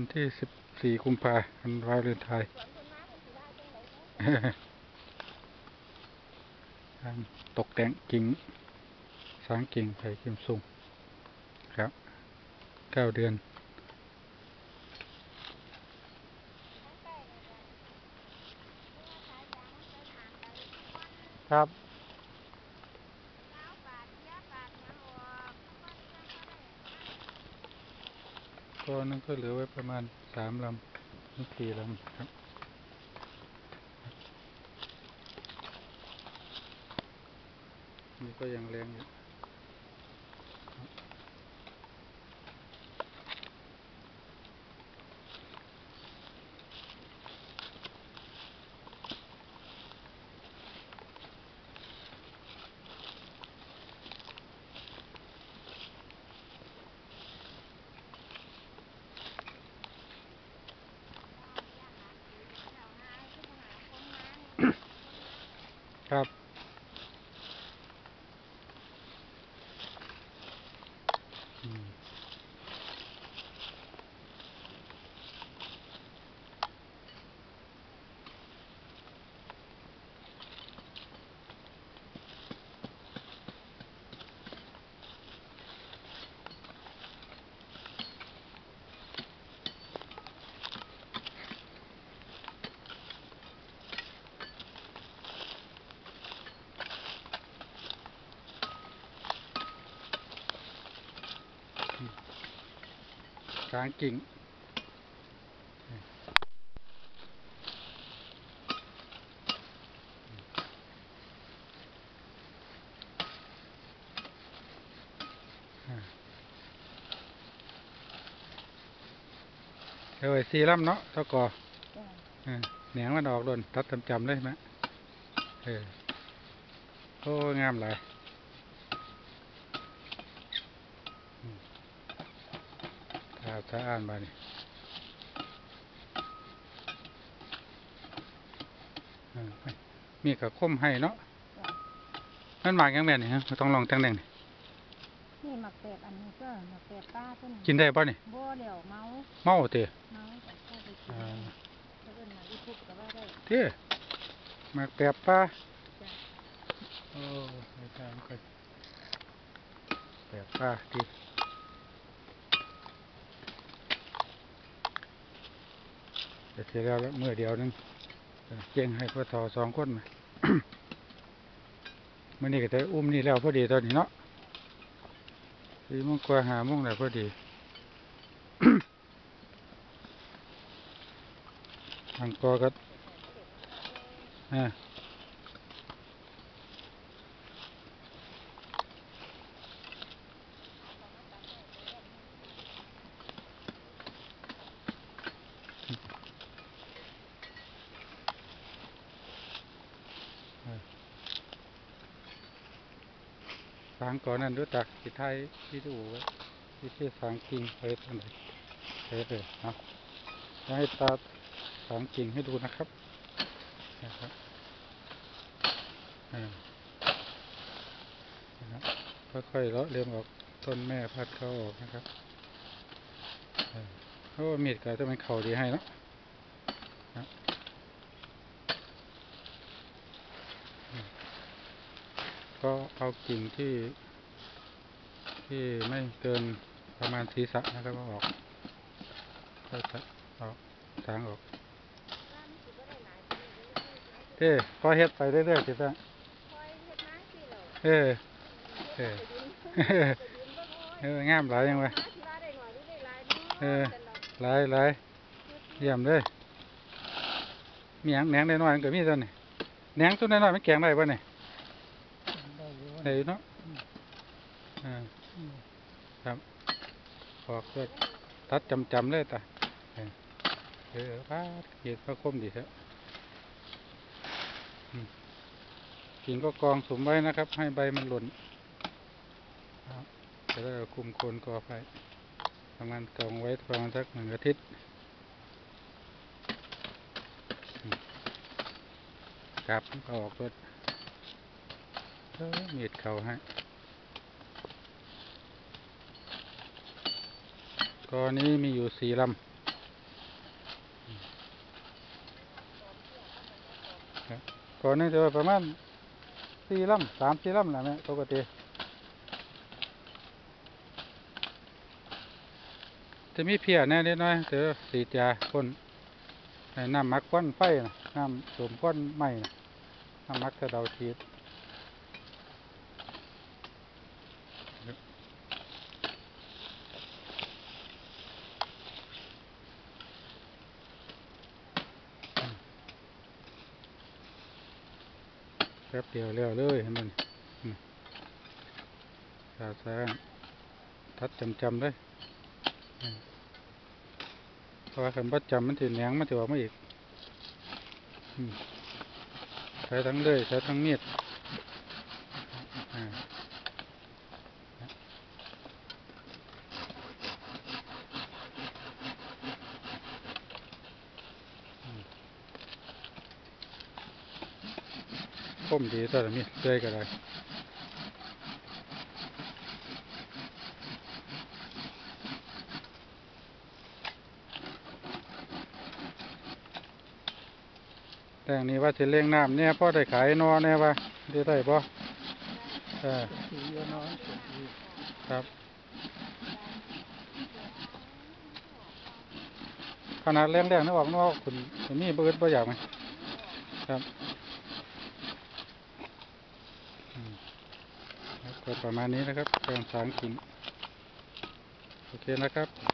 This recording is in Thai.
วันที่สิบสี่กุมภาพันธ์วาเลนไทน์การตกแต่งกิ่งสางกิ่งไผ่กิ่งสูงครับเก้าเดือนครับ ก็นั่นก็เหลือไว้ประมาณสามลำนี่สี่ลำครับนี่ก็ยังแรงอยู่ ครับ อืม กลางกิ่งเอ้ยสี่ลำเนาะเท่าก่อเออแหนงมันออกโดนตัดจำจำๆเลยไหมเออโอ้งามหลาย ถ้าถ้าอ่านมานี่เออมีกระคมให้เนาะนั่นหมากยังแม่นี่ฮะต้องลองจังแดงนี่นี่หมักเป็ดอันนี้ก็หมักเป็ดป้าต้นกินได้ป่ะนี่บ่เดี่ยวเมาเมาเตะเมาแต่ก็ไปกินอ่าเขาเอิ้นมาอีพุกก็ว่าได้เต้หมากแปบปลาจ้ะโอ้ไม่ทำก็แปบปลาดี จะเสร็จแล้วละเมื่อเดียวนึงเจียงให้พ่อทอสองคนมามื่อนี้ก็จะอุ้มนี่แล้วพอดีตอนนี้เนาะสี่มงกว่าหาโมงแล้วพอดีทางกอก็อ่า สางก่อนนั้นรู้จักสิไทยที่ดูไว้ที่ที่สางจริงไปทางไหนไปเลยเนะจะให้ตาสางจริงให้ดูนะครับนะครับนะครับค่อยๆเลาะเลียมออกต้นแม่พัดเข้าออกนะครับเพราะว่ามีดก็จะเป็นเข่าดีให้เนาะนะอืม ก็เอากิ่งที่ ที่ไม่เกินประมาณศีรษะนะครับอออกก็จะออกสางออกเอ้พอเฮ็ดไปเรื่อยๆสิจ้ะเออเออเอองามหลายยังวะเออหลายหลายเยี่ยมเลยมีหยังแหนงน้อยๆมันก็มีตัวนี่แหนงตัวน้อยๆมันแกงได้ป่ะนี่ นี่เนาะอ่าครับออกก็ตัดจำๆเลยตาเออป้าเกียดพระคมดีแท้อืมกิ่งก็กองสมไว้นะครับ ให้ใบมันหล่นครับจะได้คุมโคนกอไปประมาณกองไว้ประมาณสักหนึ่งอาทิตย์ครับก็ออกรถเออ มีดเขาให้ก้อนนี้มีอยู่สี่ลำก้อนนี้จะประมาณสี่ลำสามสี่ลำแหละเนี่ปกติจะมีเพียแน่นิดหน่อยเจอสีจะคนน้ำมักก้อนไฟนะน้ำสมก้อนไม่นะน้ำมักกะเดาทีด แป๊บเดียวแล้วเลยเห็นมันสาสางทัดจำจำเลยเพราะว่าคันบ่จำมันถือแหนงมันถืออกมาอีกใช้ทั้งเลื่อยใช้ทั้งมีดอ่าอืม คมดีตัวละมีดเลื่อยก็ได้แต่อันนี้ว่าสิเลี้ยงน้ำเนี่ยพ่อได้ขายนอเนี่ยว่าได้ได้บ่เออสีเยอะครับ ขนาดเลี้ยงแดงนึกออกนอกคุณคุณมีเบิดบ่อยากไหมครับอืมครับ ก็ประมาณนี้นะครับแปลงสางกินโอเคนะครับ